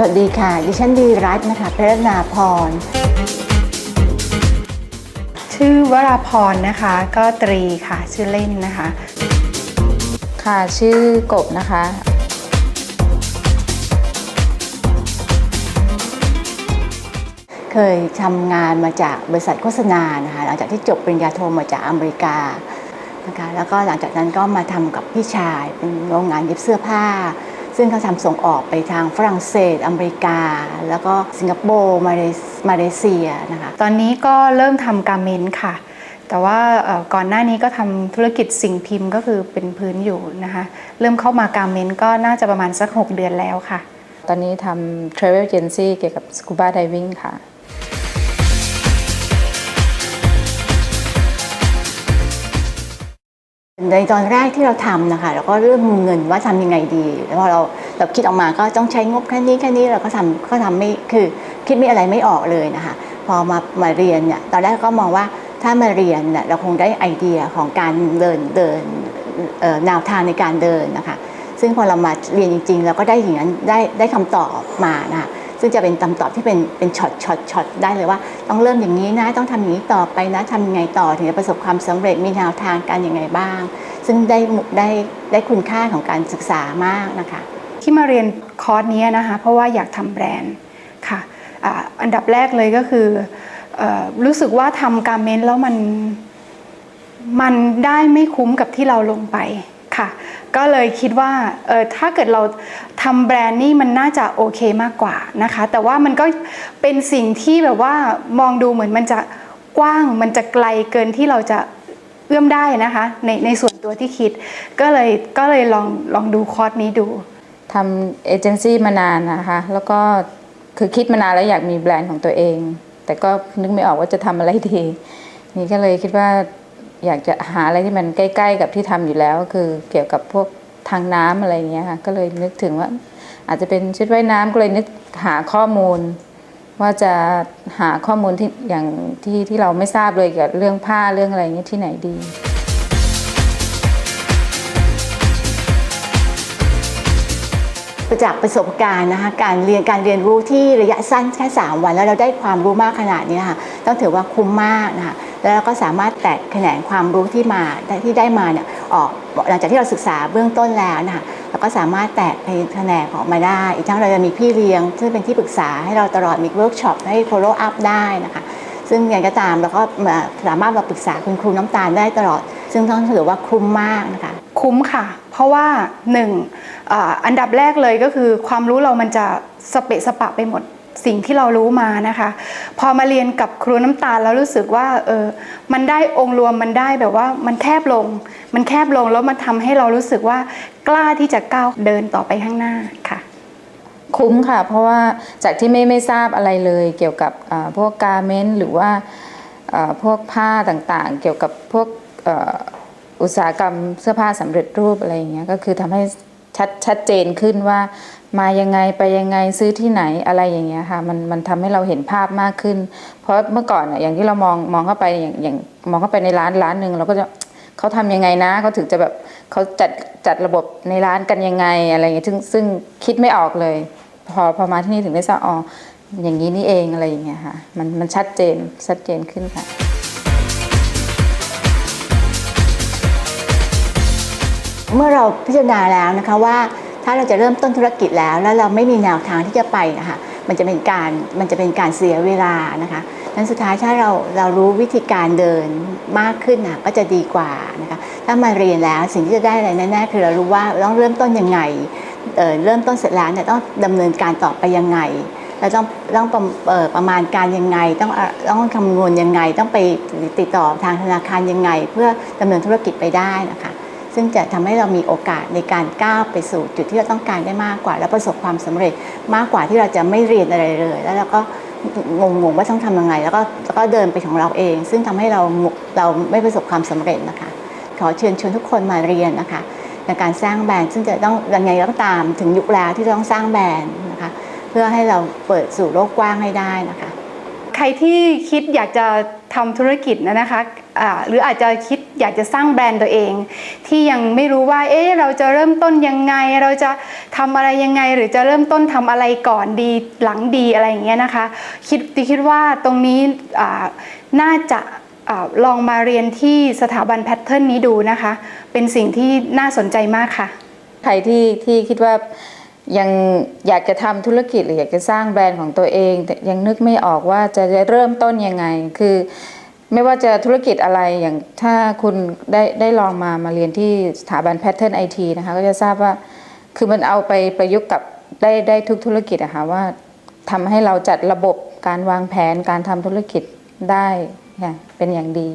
สวัสดีค่ะ ดิฉันดีรัตน์นะคะเพรนาพร ชื่อวราพรนะคะ ก็ตรีค่ะ ชื่อเล่นนะคะ ค่ะชื่อกบนะคะ เคยทำงานมาจากบริษัทโฆษณานะคะ หลังจากที่จบปริญญาโทมาจากอเมริกานะคะ แล้วก็หลังจากนั้นก็มาทำกับพี่ชายเป็นโรงงานเย็บเสื้อผ้า ซึ่งเขาทำส่งออกไปทางฝรั่งเศส อเมริกา แล้วก็สิงคโปร์มาเลมาเลเซียนะคะตอนนี้ก็เริ่มทำการเมนค่ะ แต่ว่าก่อนหน้านี้ก็ทำธุรกิจสิ่งพิมพ์ก็คือเป็นพื้นอยู่นะคะ เริ่มเข้ามาการเมนก็น่าจะประมาณสัก 6 เดือนแล้วค่ะ ตอนนี้ทำ travel agency เกี่ยวกับ scuba diving ค่ะ ในตอนแรกที่เราทำนะคะเราก็เรื่องเงินว่าทำยังไงดีแล้วพอเราเราคิดออกมาก็ต้องใช้งบแค่นี้แค่นี้เราก็ทำก็ทำไม่คือคิดไม่อะไรไม่ออกเลยนะคะพอมามาเรียนเนี่ยตอนแรกก็มองว่าถ้ามาเรียนเนี่ยเราคงได้ไอเดียของการเดินเดินแนวทางในการเดินนะคะซึ่งพอเรามาเรียนจริงๆ เราก็ได้อย่างนั้นได้ได้คำตอบมานะคะ ซึ่งจะเป็นคำตอบที่เป็นเป็นช็อตช็อตช็อตได้เลยว่า ต้องเริ่มอย่างนี้นะต้องทำอย่างนี้ต่อไปนะทำยังไงต่อถึงจะประสบความสำเร็จมีแนวทางการยังไงบ้าง ซึ่งได้ได้ได้คุณค่าของการศึกษามากนะคะ ที่มาเรียนคอร์สนี้นะคะเพราะว่าอยากทำแบรนด์ค่ะอันดับแรกเลยก็คืออรู้สึกว่าทำการเมนแล้วมันมันได้ไม่คุ้มกับที่เราลงไป ค่ะ ก็เลยคิดว่าเออถ้าเกิดเราทำแบรนด์นี่มันน่าจะโอเคมากกว่านะคะ แต่ว่ามันก็เป็นสิ่งที่แบบว่ามองดูเหมือนมันจะกว้างมันจะไกลเกินที่เราจะเอื้อมได้นะคะในในส่วนตัวที่คิด ก็เลยก็เลยลองลองดูคอร์สนี้ดูทำเอเจนซี่มานานนะคะ แล้วก็คือคิดมานานแล้วอยากมีแบรนด์ของตัวเอง แต่ก็นึกไม่ออกว่าจะทำอะไรดี นี่ก็เลยคิดว่า อยากจะหาอะไรที่มันใกล้ ๆ กับที่ทำอยู่แล้วคือเกี่ยวกับพวกทางน้ำอะไรเงี้ยค่ะก็เลยนึกถึงว่า อาจจะเป็นชุดว่ายน้ำก็เลยนึกหาข้อมูล ว่าจะหาข้อมูลที่อย่างที่ที่เราไม่ทราบเลยเกี่ยวกับเรื่องผ้าเรื่องอะไรเงี้ยที่ไหนดีจากประสบการณ์นะคะการเรียนการเรียนรู้ที่ระยะสั้นแค่ 3 วันแล้วเราได้ความรู้มากขนาดนี้ค่ะต้องถือว่าคุ้มมากนะคะ แล้วเราก็สามารถแตกแขนงความรู้ที่มาที่ได้มาเนี่ยออกหลังจากที่เราศึกษาเบื้องต้นแล้วนะคะเราก็สามารถแตกเป็นแขนงออกมาได้ อีกทั้งเราจะมีพี่เลี้ยง ซึ่งเป็นที่ปรึกษาให้เราตลอดมีเวิร์กช็อปให้ follow up ได้นะคะซึ่งอย่างก็ตามเราก็สามารถมาปรึกษาคุณครูน้ำตาลได้ตลอด ซึ่งต้องถือว่าคุ้มมากนะคะคุ้มค่ะ เพราะว่าหนึ่งออันดับแรกเลยก็คือความรู้เรามันจะสเปะสปะไปหมด สิ่งที่เรารู้มานะคะ พอมาเรียนกับครูน้ำตาลแล้วรู้สึกว่าเออมันได้องค์รวมมันได้แบบว่ามันแคบลง มันแคบลงแล้วมันทำให้เรารู้สึกว่ากล้าที่จะก้าวเดินต่อไปข้างหน้าค่ะคุ้มค่ะ เพราะว่าจากที่ไม่ไม่ทราบอะไรเลยเกี่ยวกับพวกการเมนต์หรือว่าพวกผ้าต่างๆ เกี่ยวกับพวกอุตสาหกรรมเสื้อผ้าสำเร็จรูปอะไรอย่างเงี้ยก็คือทำให้ ชัดชัดเจนขึ้นว่ามายังไงไปยังไงซื้อที่ไหนอะไรอย่างเงี้ยค่ะมันมันทำให้เราเห็นภาพมากขึ้น เพราะเมื่อก่อนอะอย่างที่เรามองมองเข้าไปอย่างอย่างมองเข้าไปในร้านร้านหนึ่งเราก็จะเขาทำยังไงนะเขาถึงจะแบบเขาจัดจัดระบบในร้านกันยังไงอะไรอย่างเงี้ยซึ่งซึ่งคิดไม่ออกเลย พอพอมาที่นี่ถึงได้ทราบอ๋ออย่างนี้นี่เองอะไรอย่างเงี้ยค่ะมันมันชัดเจนชัดเจนขึ้นค่ะ เมื่อเราพิจารณาแล้วนะคะว่าถ้าเราจะเริ่มต้นธุรกิจแล้ว แล้วเราไม่มีแนวทางที่จะไปนะคะมันจะเป็นการมันจะเป็นการเสียเวลานะคะนั้นสุดท้ายถ้าเราเรารู้วิธีการเดินมากขึ้นนะก็จะดีกว่านะคะถ้ามาเรียนแล้วสิ่งที่จะได้อะไรแน่ๆคือเรารู้ว่าต้องเริ่มต้นยังไงเเริ่มต้นเสร็จแล้วเนี่ยต้องดำเนินการต่อไปยังไงเราต้องต้องประประมาณการยังไง ต้องต้องคำนวณยังไง ต้องไปติดต่อทางธนาคารยังไง เพื่อดำเนินธุรกิจไปได้นะคะ ซึ่งจะทำให้เรามีโอกาสในการก้าวไปสู่จุดที่เราต้องการได้มากกว่า และประสบความสำเร็จมากกว่าที่เราจะไม่เรียนอะไรเลย แล้วเราก็งงๆว่าต้องทำยังไง แล้วก็แล้วก็เดินไปของเราเอง ซึ่งทำให้เราเราไม่ประสบความสำเร็จนะคะ ขอเชิญชวนทุกคนมาเรียนนะคะในการสร้างแบรนด์ซึ่งจะต้องยังไงก็ตามถึงยุคแล้วที่ต้องสร้างแบรนด์นะคะเพื่อให้เราเปิดสู่โลกกว้างให้ได้นะคะ ใครที่คิดอยากจะทำธุรกิจนะนะคะหรืออาจจะคิด อยากจะสร้างแบรนด์ตัวเอง ที่ยังไม่รู้ว่า เอ๊ะเราจะเริ่มต้นยังไง เราจะททำอะไรยังไง หรือจะเริ่มต้นทำอะไรก่อนดีหลังดีอะไรอย่างเงี้ยนะคะคิดติคิดว่าตรงนี้น่าจะลองมาเรียนที่สถาบันแพทเทิร์นนี้ดูนะคะ เป็นสิ่งที่น่าสนใจมากค่ะ ใครที่ที่คิดว่ายังอยากจะทำธุรกิจหรืออยากจะสร้างแบรนด์ของตัวเอง แต่ยังนึกไม่ออกว่าจะจะเริ่มต้นยังไง คือ ไม่ว่าจะธุรกิจอะไรอย่างถ้าคุณได้ได้ลองมามาเรียนที่สถาบันแพทเทิร์นไอทีนะคะ ก็จะทราบว่าคือมันเอาไปประยุกต์กับได้ได้ทุกธุรกิจอะค่ะว่าทำให้เราจัดระบบการวางแผนการทำธุรกิจได้ค่ะเป็นอย่างดี